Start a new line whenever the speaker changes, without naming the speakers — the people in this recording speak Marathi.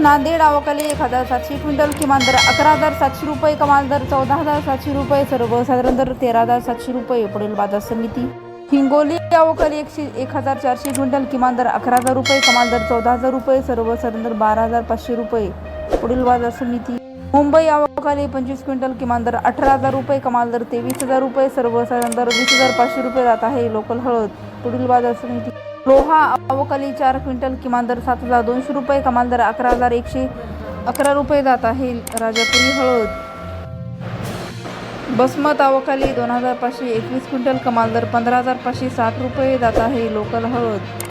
नांदेड अवकाली एक हजार सातशे क्विंटल किमान दर अकरा हजार सातशे रुपये कमाल दर चौदा हजार सातशे रुपये सर्वसाधारण दर तेरा हजार सातशे रुपये पुढील बाजार समिती. हिंगोली अवकाली एकशे एक हजार चारशे क्विंटल किमान दर अकरा हजार रुपये कमाल दर चौदा हजार रुपये सर्वसाधारण दर बारा हजार पाचशे रुपये पुढील बाजार समिती. मुंबई अवकाली पंचवीस क्विंटल किमान दर अठरा हजार रुपये कमाल दर तेवीस हजार रुपये सर्वसाधारण दर वीस हजार पाचशे रुपये जात आहे लोकल हळद. पुढील बाजार समिती लोहा अवकाली चार क्विंटल किमान दर सात हजार दोनशे रुपये कमाल दर अकरा हजार एकशे अकरा रुपये जात आहे राजापुरी हळद. बसमत अवकाली दोन हजार पाचशे एकवीस क्विंटल कमाल दर पंधरा हजार पाचशे साठ रुपये जात आहे लोकल हळद.